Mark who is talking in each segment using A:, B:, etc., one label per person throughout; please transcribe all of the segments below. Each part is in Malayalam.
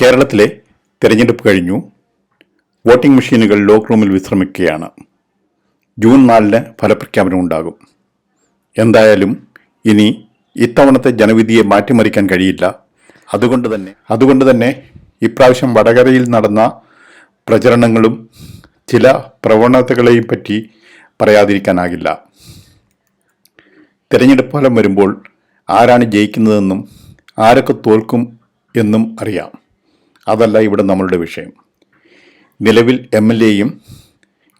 A: കേരളത്തിലെ തെരഞ്ഞെടുപ്പ് കഴിഞ്ഞു. വോട്ടിംഗ് മെഷീനുകൾ ലോക്ക് റൂമിൽ വിശ്രമിക്കുകയാണ്. ജൂൺ നാലിന് ഫലപ്രഖ്യാപനം ഉണ്ടാകും. എന്തായാലും ഇനി ഇത്തവണത്തെ ജനവിധിയെ മാറ്റിമറിക്കാൻ കഴിയില്ല. അതുകൊണ്ട് തന്നെ അതുകൊണ്ട് തന്നെ ഇപ്രാവശ്യം വടകരയിൽ നടന്ന പ്രചരണങ്ങളും ചില പ്രവണതകളെയും പറ്റി പറയാതിരിക്കാനാകില്ല. തിരഞ്ഞെടുപ്പ് ഫലം വരുമ്പോൾ ആരാണ് ജയിക്കുന്നതെന്നും ആരൊക്കെ തോൽക്കും എന്നും അറിയാം. അതല്ല ഇവിടെ നമ്മളുടെ വിഷയം. നിലവിൽ എം എൽ എയും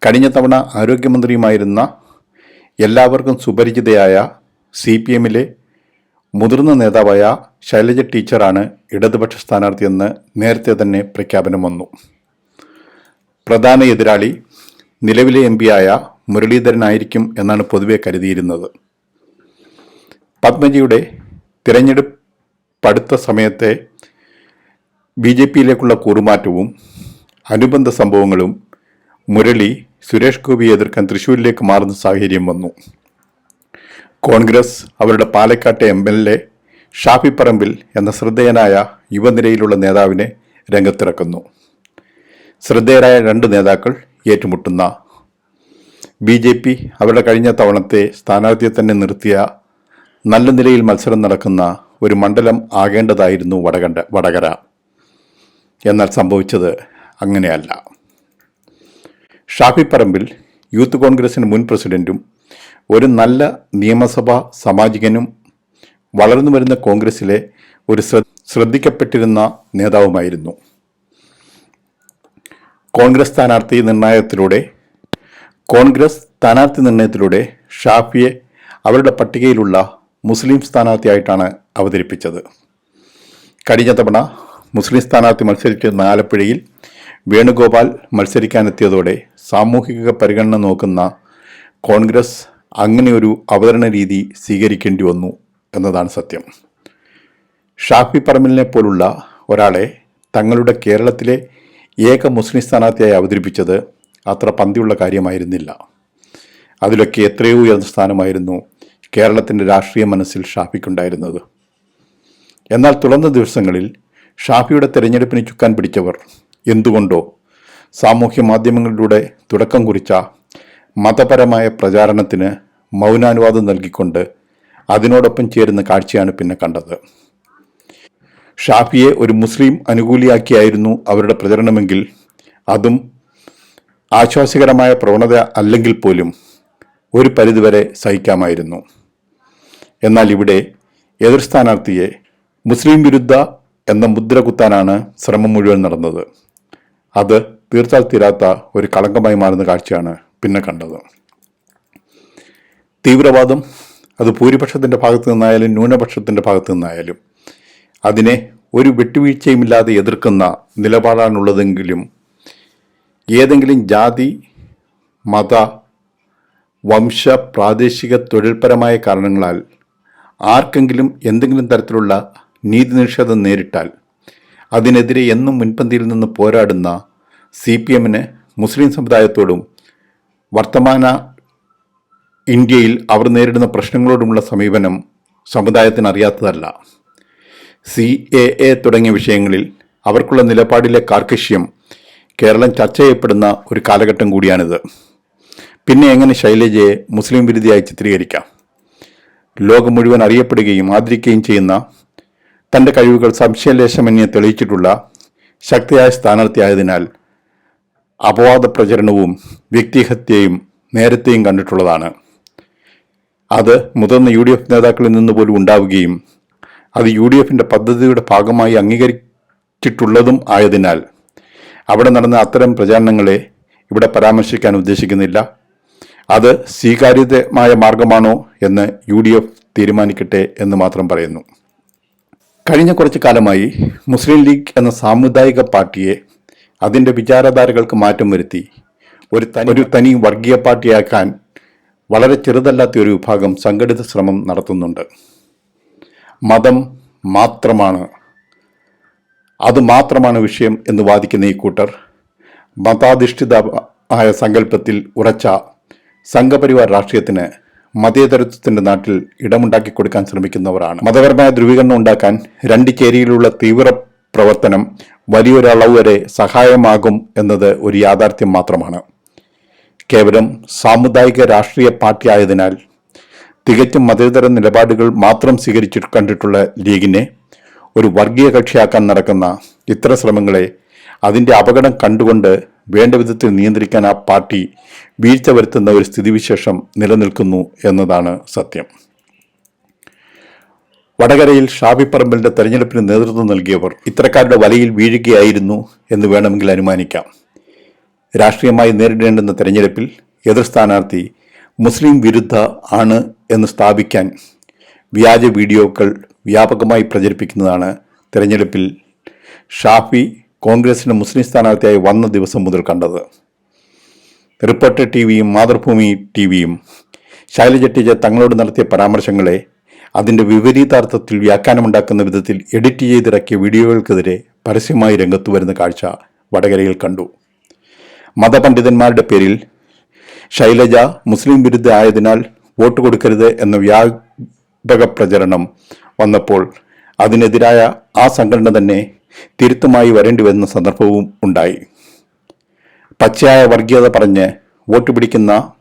A: കഴിഞ്ഞ തവണ ആരോഗ്യമന്ത്രിയുമായിരുന്ന എല്ലാവർക്കും സുപരിചിതയായ സി പി എമ്മിലെ മുതിർന്ന നേതാവായ ശൈലജ ടീച്ചറാണ് ഇടതുപക്ഷ സ്ഥാനാർത്ഥിയെന്ന് നേരത്തെ തന്നെ പ്രഖ്യാപനം വന്നു. പ്രധാന എതിരാളി നിലവിലെ എം പിയായ മുരളീധരനായിരിക്കും എന്നാണ് പൊതുവെ കരുതിയിരുന്നത്. പത്മജിയുടെ തിരഞ്ഞെടുപ്പ് പടുത്ത സമയത്തെ ബി ജെ പിയിലേക്കുള്ള കൂറുമാറ്റവും അനുബന്ധ സംഭവങ്ങളും മുരളി സുരേഷ് ഗോപിയെ എതിർക്കാൻ തൃശ്ശൂരിലേക്ക് മാറുന്ന സാഹചര്യം വന്നു. കോൺഗ്രസ് അവരുടെ പാലക്കാട്ടെ M L A Shafi Parambil എന്ന ശ്രദ്ധേയനായ യുവനിരയിലുള്ള നേതാവിനെ രംഗത്തിറക്കുന്നു. ശ്രദ്ധേയരായ രണ്ട് നേതാക്കൾ ഏറ്റുമുട്ടുന്ന ബി ജെ പി അവരുടെ കഴിഞ്ഞ തവണത്തെ സ്ഥാനാർത്ഥിയെ തന്നെ നിർത്തിയ നല്ല നിലയിൽ മത്സരം നടക്കുന്ന ഒരു മണ്ഡലം ആകേണ്ടതായിരുന്നു വടകണ്ട വടകര. എന്നാൽ സംഭവിച്ചത് അങ്ങനെയല്ല. ഷാഫി പറമ്പിൽ യൂത്ത് കോൺഗ്രസിന് മുൻ പ്രസിഡന്റും ഒരു നല്ല നിയമസഭാ സാമാജികനും വളർന്നു വരുന്ന കോൺഗ്രസിലെ ഒരു ശ്രദ്ധിക്കപ്പെട്ടിരുന്ന നേതാവുമായിരുന്നു. കോൺഗ്രസ് സ്ഥാനാർത്ഥി നിർണയത്തിലൂടെ കോൺഗ്രസ് സ്ഥാനാർത്ഥി നിർണയത്തിലൂടെ ഷാഫിയെ അവരുടെ പട്ടികയിലുള്ള മുസ്ലിം സ്ഥാനാർത്ഥിയായിട്ടാണ് അവതരിപ്പിച്ചത്. കഴിഞ്ഞ തവണ മുസ്ലിം സ്ഥാനാർത്ഥി മത്സരിക്കുന്ന ആലപ്പുഴയിൽ വേണുഗോപാൽ മത്സരിക്കാനെത്തിയതോടെ സാമൂഹിക പരിഗണന നോക്കുന്ന കോൺഗ്രസ് അങ്ങനെയൊരു അവതരണ രീതി സ്വീകരിക്കേണ്ടി വന്നു എന്നതാണ് സത്യം. ഷാഫി പറമ്പിലിനെ പോലുള്ള ഒരാളെ തങ്ങളുടെ കേരളത്തിലെ ഏക മുസ്ലിം സ്ഥാനാർത്ഥിയായി അവതരിപ്പിച്ചത് അത്ര പന്തിയുള്ള കാര്യമായിരുന്നില്ല. അതിലൊക്കെ എത്രയോ ഉയർന്ന സ്ഥാനമായിരുന്നു കേരളത്തിന്റെ രാഷ്ട്രീയ മനസ്സിൽ ഷാഫിക്കുണ്ടായിരുന്നത്. എന്നാൽ തുടർന്ന ദിവസങ്ങളിൽ ഷാഫിയുടെ തെരഞ്ഞെടുപ്പിന് ചുക്കാൻ പിടിച്ചവർ എന്തുകൊണ്ടോ? സാമൂഹ്യ മാധ്യമങ്ങളിലൂടെ തുടക്കം കുറിച്ച മതപരമായ പ്രചാരണത്തിന് മൗനാനുവാദം നൽകിക്കൊണ്ട് അതിനോടൊപ്പം ചേരുന്ന കാഴ്ചയാണ് പിന്നെ കണ്ടത്. ഷാഫിയെ ഒരു മുസ്ലിം അനുകൂലിയാക്കിയായിരുന്നു അവരുടെ പ്രചരണമെങ്കിൽ അതും ആശ്വാസകരമായ പ്രവണത അല്ലെങ്കിൽ പോലും ഒരു പരിധിവരെ സഹിക്കാമായിരുന്നു. എന്നാൽ ഇവിടെ എതിർ സ്ഥാനാർത്ഥിയെ മുസ്ലിം വിരുദ്ധ എന്ന മുദ്ര കുത്താനാണ് ശ്രമം മുഴുവൻ നടന്നത്. അത് തീർച്ചാൽ തീരാത്ത ഒരു കളങ്കമായി മാറുന്ന കാഴ്ചയാണ് പിന്നെ കണ്ടത്. തീവ്രവാദം അത് ഭൂരിപക്ഷത്തിന്റെ ഭാഗത്തു നിന്നായാലും ന്യൂനപക്ഷത്തിന്റെ ഭാഗത്തു നിന്നായാലും അതിനെ ഒരു വിട്ടുവീഴ്ചയുമില്ലാതെ എതിർക്കുന്ന നിലപാടാണുള്ളതെങ്കിലും ഏതെങ്കിലും ജാതി മത വംശ പ്രാദേശിക തൊഴിൽപരമായ കാരണങ്ങളാൽ ആർക്കെങ്കിലും എന്തെങ്കിലും തരത്തിലുള്ള നീതി നിഷേധം നേരിട്ടാൽ അതിനെതിരെ എന്നും മുൻപന്തിയിൽ നിന്ന് പോരാടുന്ന സി പി എമ്മിന് മുസ്ലിം സമുദായത്തോടും വർത്തമാന ഇന്ത്യയിൽ അവർ നേരിടുന്ന പ്രശ്നങ്ങളോടുമുള്ള സമീപനം സമുദായത്തിന് അറിയാത്തതല്ല സി എ എ തുടങ്ങിയ വിഷയങ്ങളിൽ അവർക്കുള്ള നിലപാടിലെ കാർക്കശ്യം കേരളം ചർച്ച ചെയ്യപ്പെടുന്ന ഒരു കാലഘട്ടം കൂടിയാണിത്. പിന്നെ എങ്ങനെ ശൈലജയെ മുസ്ലിം വിരുദ്ധയായി ചിത്രീകരിക്കാം? ലോകം മുഴുവൻ അറിയപ്പെടുകയും ആദരിക്കുകയും ചെയ്യുന്ന തന്റെ കഴിവുകൾ സംശയലേശമന്യെ തെളിയിച്ചിട്ടുള്ള ശക്തിയായ സ്ഥാനാർത്ഥിയായതിനാൽ അപവാദ പ്രചരണവും വ്യക്തിഹത്യയും നേരത്തെയും കണ്ടിട്ടുള്ളതാണ്. അത് മുതിർന്ന യു ഡി എഫ് നേതാക്കളിൽ നിന്ന് പോലും ഉണ്ടാവുകയും അത് യു ഡി എഫിന്റെ പദ്ധതിയുടെ ഭാഗമായി അംഗീകരിച്ചിട്ടുള്ളതും ആയതിനാൽ അവിടെ നടന്ന അത്തരം പ്രചാരണങ്ങളെ ഇവിടെ പരാമർശിക്കാൻ ഉദ്ദേശിക്കുന്നില്ല. അത് സ്വീകാര്യമായ മാർഗമാണോ എന്ന് യു തീരുമാനിക്കട്ടെ എന്ന് മാത്രം പറയുന്നു. കഴിഞ്ഞ കുറച്ചു കാലമായി മുസ്ലിം ലീഗ് എന്ന സാമുദായിക പാർട്ടിയെ അതിന്റെ വിചാരധാരകൾക്ക് മാറ്റം വരുത്തി ഒരു തനി ഒരു തനി വർഗീയ പാർട്ടിയാക്കാൻ വളരെ ചെറുതല്ലാത്ത ഒരു വിഭാഗം സംഘടിത ശ്രമം നടത്തുന്നുണ്ട്. മതം മാത്രമാണ്. അത് മാത്രമാണ് വിഷയം എന്ന് വാദിക്കുന്ന ഈ കൂട്ടർ മതാധിഷ്ഠിത ആയ സങ്കല്പത്തിൽ ഉറച്ച സംഘപരിവാർ രാഷ്ട്രീയത്തിന് മതേതരത്വത്തിന്റെ നാട്ടിൽ ഇടമുണ്ടാക്കി കൊടുക്കാൻ ശ്രമിക്കുന്നവരാണ്. മതപരമായ ധ്രുവീകരണം ഉണ്ടാക്കാൻ രണ്ട് ചേരിയിലുള്ള തീവ്ര പ്രവർത്തനം വലിയൊരളവ് വരെ സഹായമാകും എന്നത് ഒരു യാഥാർത്ഥ്യം മാത്രമാണ്. കേവലം സാമുദായിക രാഷ്ട്രീയ പാർട്ടി ആയതിനാൽ തികച്ചും മതേതര നിലപാടുകൾ മാത്രം സ്വീകരിച്ചു കണ്ടിട്ടുള്ള ലീഗിനെ ഒരു വർഗീയ കക്ഷിയാക്കാൻ നടക്കുന്ന ഇത്തരം ശ്രമങ്ങളെ അതിന്റെ അപകടം കണ്ടുകൊണ്ട് വേണ്ട വിധത്തിൽ നിയന്ത്രിക്കാൻ ആ പാർട്ടി വീഴ്ച വരുത്തുന്ന ഒരു സ്ഥിതിവിശേഷം നിലനിൽക്കുന്നു എന്നതാണ് സത്യം. വടകരയിൽ ഷാബി പറമ്പലിന്റെ തെരഞ്ഞെടുപ്പിന് നേതൃത്വം നൽകിയവർ ഇത്തരക്കാരുടെ വലയിൽ വീഴുകയായിരുന്നു എന്ന് വേണമെങ്കിൽ അനുമാനിക്കാം. രാഷ്ട്രീയമായി നേരിടേണ്ടുന്ന തെരഞ്ഞെടുപ്പിൽ എതിർ സ്ഥാനാർത്ഥി മുസ്ലിം വിരുദ്ധ ആണ് എന്ന് സ്ഥാപിക്കാൻ വ്യാജ വീഡിയോകൾ വ്യാപകമായി പ്രചരിപ്പിക്കുന്നതാണ് തെരഞ്ഞെടുപ്പിൽ ഷാഫി കോൺഗ്രസിന്റെ മുസ്ലിം സ്ഥാനാർത്ഥിയായി വന്ന ദിവസം മുതൽ കണ്ടത്. റിപ്പോർട്ടർ ടി വിയും മാതൃഭൂമി ടി വിയും ശൈലജ ടീച്ചർ തങ്ങളോട് നടത്തിയ പരാമർശങ്ങളെ അതിന്റെ വിപരീതാർത്ഥത്തിൽ വ്യാഖ്യാനമുണ്ടാക്കുന്ന വിധത്തിൽ എഡിറ്റ് ചെയ്തിറക്കിയ വീഡിയോകൾക്കെതിരെ പരസ്യമായി രംഗത്തു വരുന്ന കാഴ്ച വടകരയിൽ കണ്ടു. മതപണ്ഡിതന്മാരുടെ പേരിൽ ശൈലജ മുസ്ലിം വിരുദ്ധ ആയതിനാൽ വോട്ട് കൊടുക്കരുത് എന്ന വ്യാപക പ്രചരണം വന്നപ്പോൾ അതിനെതിരായ ആ സംഘടന തന്നെ തിരുത്തുമായി വരേണ്ടി വരുന്ന സന്ദർഭവും ഉണ്ടായി. പച്ചയായ വർഗീയത പറഞ്ഞ് വോട്ട് പിടിക്കുന്ന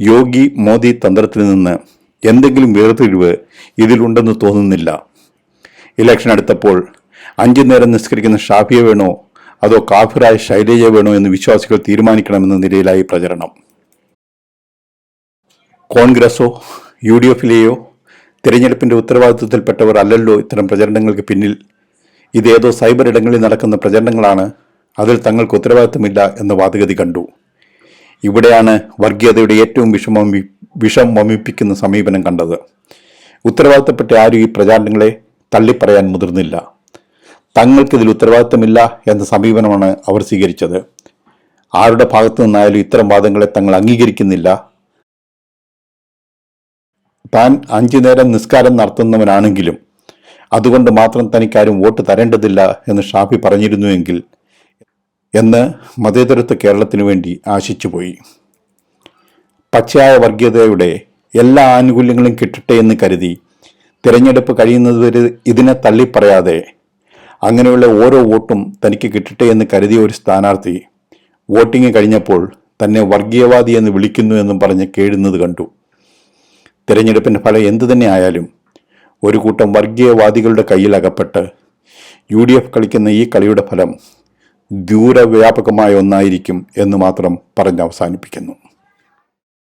A: യോഗി മോദി തന്ത്രത്തിൽ നിന്ന് എന്തെങ്കിലും വേർതിരിവ് ഇതിലുണ്ടെന്ന് തോന്നുന്നില്ല. ഇലക്ഷൻ അടുത്തപ്പോൾ അഞ്ചു നേരം നിസ്കരിക്കുന്ന ഷാഫിയെ വേണോ അതോ കാഫിറായ ശൈലജ വേണോ എന്ന് വിശ്വാസികൾ തീരുമാനിക്കണമെന്ന നിലയിലായി പ്രചരണം. കോൺഗ്രസോ യു ഡി എഫിലെയോ തിരഞ്ഞെടുപ്പിന്റെ ഉത്തരവാദിത്വത്തിൽപ്പെട്ടവർ അല്ലല്ലോ ഇത്തരം പ്രചരണങ്ങൾക്ക് പിന്നിൽ ഇതേതോ സൈബർ ഇടങ്ങളിൽ നടക്കുന്ന പ്രചരണങ്ങളാണ് അതിൽ തങ്ങൾക്ക് ഉത്തരവാദിത്തമില്ല എന്ന വാദഗതി കണ്ടു. ഇവിടെയാണ് വർഗീയതയുടെ ഏറ്റവും വിഷമം വിഷം വമിപ്പിക്കുന്ന സമീപനം കണ്ടത്. ഉത്തരവാദിത്തപ്പെട്ട ആരും ഈ പ്രചാരണങ്ങളെ തള്ളിപ്പറയാൻ മുതിർന്നില്ല. തങ്ങൾക്കിതിൽ ഉത്തരവാദിത്തമില്ല എന്ന സമീപനമാണ് അവർ സ്വീകരിച്ചത്. ആരുടെ ഭാഗത്തു നിന്നായാലും ഇത്തരം വാദങ്ങളെ തങ്ങൾ അംഗീകരിക്കുന്നില്ല. താൻ അഞ്ചു നേരം നിസ്കാരം നടത്തുന്നവനാണെങ്കിലും അതുകൊണ്ട് മാത്രം തനിക്കാരും വോട്ട് തരേണ്ടതില്ല എന്ന് ഷാഫി പറഞ്ഞിരുന്നുവെങ്കിൽ എന്ന് മതേതരത്വ കേരളത്തിനു വേണ്ടി ആശിച്ചുപോയി. പച്ചയായ വർഗീയതയുടെ എല്ലാ ആനുകൂല്യങ്ങളും കിട്ടട്ടെ എന്ന് കരുതി തിരഞ്ഞെടുപ്പ് കഴിയുന്നതുവരെ ഇതിനെ തള്ളിപ്പറയാതെ അങ്ങനെയുള്ള ഓരോ വോട്ടും തനിക്ക് കിട്ടട്ടെ എന്ന് കരുതിയ ഒരു സ്ഥാനാർത്ഥി വോട്ടിംഗ് കഴിഞ്ഞപ്പോൾ തന്നെ വർഗീയവാദി എന്ന് വിളിക്കുന്നു എന്നും പറഞ്ഞ് കേഴുന്നത് കണ്ടു. തിരഞ്ഞെടുപ്പിന്റെ ഫലം എന്തു തന്നെ ആയാലും ഒരു കൂട്ടം വർഗീയവാദികളുടെ കയ്യിൽ അകപ്പെട്ട് യു ഡി എഫ് കളിക്കുന്ന ഈ കളിയുടെ ഫലം ദൂരവ്യാപകമായ ഒന്നായിരിക്കും എന്ന് മാത്രം പറഞ്ഞ് അവസാനിപ്പിക്കുന്നു.